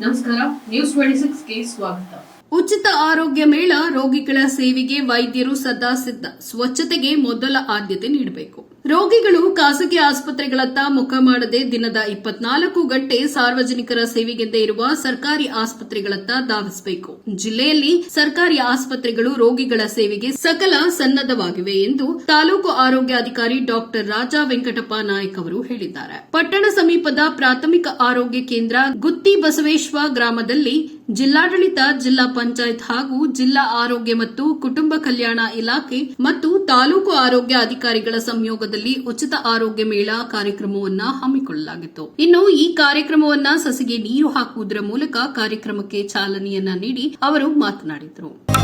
ನಮಸ್ಕಾರ news twenty ಸಿಕ್ಸ್ಗೆ ಸ್ವಾಗತ. ಉಚಿತ ಆರೋಗ್ಯ ಮೇಳ ರೋಗಿಗಳ ಸೇವೆಗೆ ವೈದ್ಯರು ಸದಾ ಸಿದ್ಧ. ಸ್ವಚ್ಛತೆಗೆ ಮೊದಲ ಆದ್ಯತೆ ನೀಡಬೇಕು. ರೋಗಿಗಳು ಖಾಸಗಿ ಆಸ್ಪತ್ರೆಗಳತ್ತ ಮುಖ ಮಾಡದೆ ದಿನದ ಇಪ್ಪತ್ನಾಲ್ಕು ಗಂಟೆ ಸಾರ್ವಜನಿಕರ ಸೇವೆಗೆಂದೇ ಇರುವ ಸರ್ಕಾರಿ ಆಸ್ಪತ್ರೆಗಳತ್ತ ಧಾವಿಸಬೇಕು. ಜಿಲ್ಲೆಯಲ್ಲಿ ಸರ್ಕಾರಿ ಆಸ್ಪತ್ರೆಗಳು ರೋಗಿಗಳ ಸೇವೆಗೆ ಸಕಲ ಸನ್ನದ್ದವಾಗಿವೆ ಎಂದು ತಾಲೂಕು ಆರೋಗ್ಯಾಧಿಕಾರಿ ಡಾಕ್ಟರ್ ರಾಜಾ ವೆಂಕಟಪ್ಪ ನಾಯಕ್ ಅವರು ಹೇಳಿದ್ದಾರೆ. ಪಟ್ಟಣ ಸಮೀಪದ ಪ್ರಾಥಮಿಕ ಆರೋಗ್ಯ ಕೇಂದ್ರ ಗುತ್ತಿ ಬಸವೇಶ್ವ ಗ್ರಾಮದಲ್ಲಿ ಜಿಲ್ಲಾಡಳಿತ, ಜಿಲ್ಲಾ ಪಂಚಾಯತ್ ಹಾಗೂ ಜಿಲ್ಲಾ ಆರೋಗ್ಯ ಮತ್ತು ಕುಟುಂಬ ಕಲ್ಯಾಣ ಇಲಾಖೆ ಮತ್ತು ತಾಲೂಕು ಆರೋಗ್ಯ ಅಧಿಕಾರಿಗಳ ಸಂಯೋಗದಲ್ಲಿ ಉಚಿತ ಆರೋಗ್ಯ ಮೇಳ ಕಾರ್ಯಕ್ರಮವನ್ನ ಹಮ್ಮಿಕೊಳ್ಳಲಾಗಿತ್ತು. ಇನ್ನು ಈ ಕಾರ್ಯಕ್ರಮವನ್ನ ಸಸಿಗೆ ನೀರು ಹಾಕುವುದರ ಮೂಲಕ ಕಾರ್ಯಕ್ರಮಕ್ಕೆ ಚಾಲನೆಯನ್ನ ನೀಡಿ ಅವರು ಮಾತನಾಡಿದರು.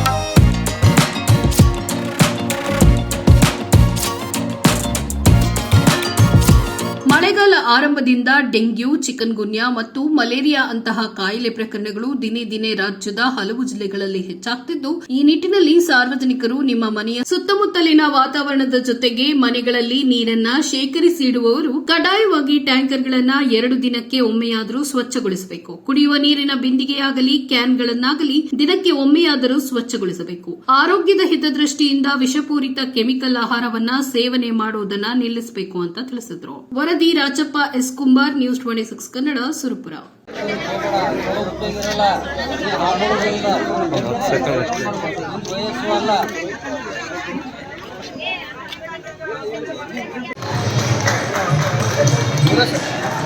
ಆರಂಭದಿಂದ ಡೆಂಗ್ಯೂ ಚಿಕನ್ ಗುನ್ಯಾ ಮತ್ತು ಮಲೇರಿಯಾ ಅಂತಹ ಕಾಯಿಲೆ ಪ್ರಕರಣಗಳು ದಿನೇ ದಿನೇ ರಾಜ್ಯದ ಹಲವು ಜಿಲ್ಲೆಗಳಲ್ಲಿ ಹೆಚ್ಚಾಗ್ತಿದ್ದು, ಈ ನಿಟ್ಟಿನಲ್ಲಿ ಸಾರ್ವಜನಿಕರು ನಿಮ್ಮ ಮನೆಯ ಸುತ್ತಮುತ್ತಲಿನ ವಾತಾವರಣದ ಜೊತೆಗೆ ಮನೆಗಳಲ್ಲಿ ನೀರನ್ನ ಶೇಖರಿಸಿಡುವವರು ಕಡ್ಡಾಯವಾಗಿ ಟ್ಯಾಂಕರ್ಗಳನ್ನ ಎರಡು ದಿನಕ್ಕೆ ಒಮ್ಮೆಯಾದರೂ ಸ್ವಚ್ಛಗೊಳಿಸಬೇಕು. ಕುಡಿಯುವ ನೀರಿನ ಬಿಂದಿಗೆಯಾಗಲಿ, ಕ್ಯಾನ್ಗಳನ್ನಾಗಲಿ ದಿನಕ್ಕೆ ಒಮ್ಮೆಯಾದರೂ ಸ್ವಚ್ಛಗೊಳಿಸಬೇಕು. ಆರೋಗ್ಯದ ಹಿತದೃಷ್ಟಿಯಿಂದ ವಿಷಪೂರಿತ ಕೆಮಿಕಲ್ ಆಹಾರವನ್ನ ಸೇವನೆ ಮಾಡುವುದನ್ನ ನಿಲ್ಲಿಸಬೇಕು ಅಂತ ತಿಳಿಸಿದ್ರು. ವರದಿ Rajappa S Kumbar news twenty six Kannada Surapura.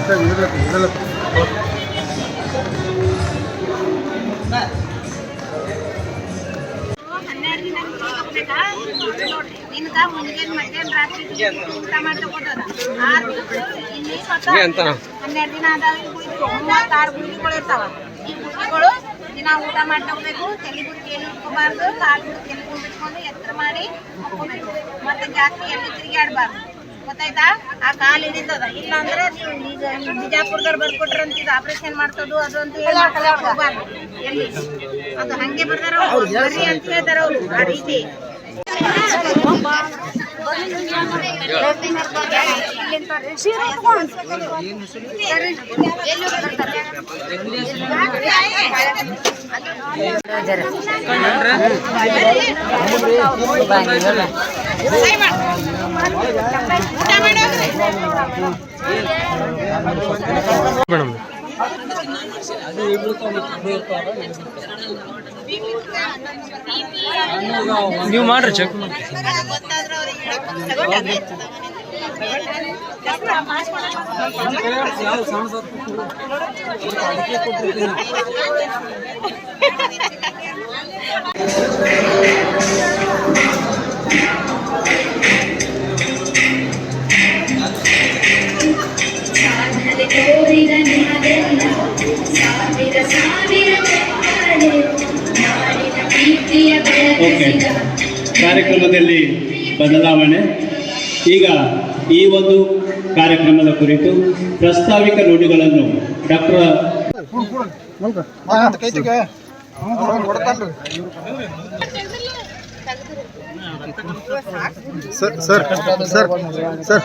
ಹನ್ನೆರಡು ಮಧ್ಯಾಹ್ನ ರಾತ್ರಿ ಊಟ ಮಾಡ್ತಾ ಕೊಡೋದ ಆರು ಇಲ್ಲಿ ಹನ್ನೆರಡು ದಿನ ಆದಾಗ ಕುಯ್ದು ಆರು ಗುಳಿಗೆಗಳು ಇರ್ತಾವ ಈ ಗುಳಿಗೆಗಳು ದಿನ ಊಟ ಮಾಡ್ತಾ ಹೋಗ್ಬೇಕು ತಲೆ ಬುರ್ಗಿ ಏನು ಇಟ್ಕೋಬಾರ್ದು ಕಾಲು ಬುರ್ಗಿ ಎಲ್ಲಿ ಬಿಟ್ಕೊಂಡು ಎತ್ತರ ಮಾಡಿ ಮಕ್ಕೋಬೇಕು ಮತ್ತೆ ಜಾಸ್ತಿ ಎಲ್ಲಿ ತಿರುಗಾಡಬಾರ್ದು ಗೊತ್ತಾಯ್ತಾ ಆ ಕಾಲು ಹಿಡಿತದ ಇಲ್ಲಾಂದ್ರೆ ನೀವು ಈಗ ಬಿಜಾಪುರದವ್ರು ಬರ್ಕೊಟ್ರ ಅಂತ ಇದು ಆಪರೇಷನ್ ಮಾಡ್ತದ್ದು ಅದು ಅಂತ ಹೋಗ್ಬಾರ್ದು ಎಲ್ಲಿ ಅದು ಹಂಗೆ ಬರ್ತಾರ? ಬರ್ರಿ ಅಂತ ಹೇಳ್ತಾರ? ಅವ್ರು ಆ ರೀತಿ. ಮೇಡಮ್ ನೀವು ಮಾಡ್ರಿ ಚೆಕ್ ಗೊತ್ತಾದ್ರೆ ಬೆಳಗಿಸಿದ ಕಾರ್ಯಕ್ರಮದಲ್ಲಿ ಬದಲಾವಣೆ. ಈಗ ಈ ಒಂದು ಕಾರ್ಯಕ್ರಮದ ಕುರಿತು ಪ್ರಸ್ತಾವಿಕ ನುಡಿಗಳನ್ನು doctor sir sir sir sir.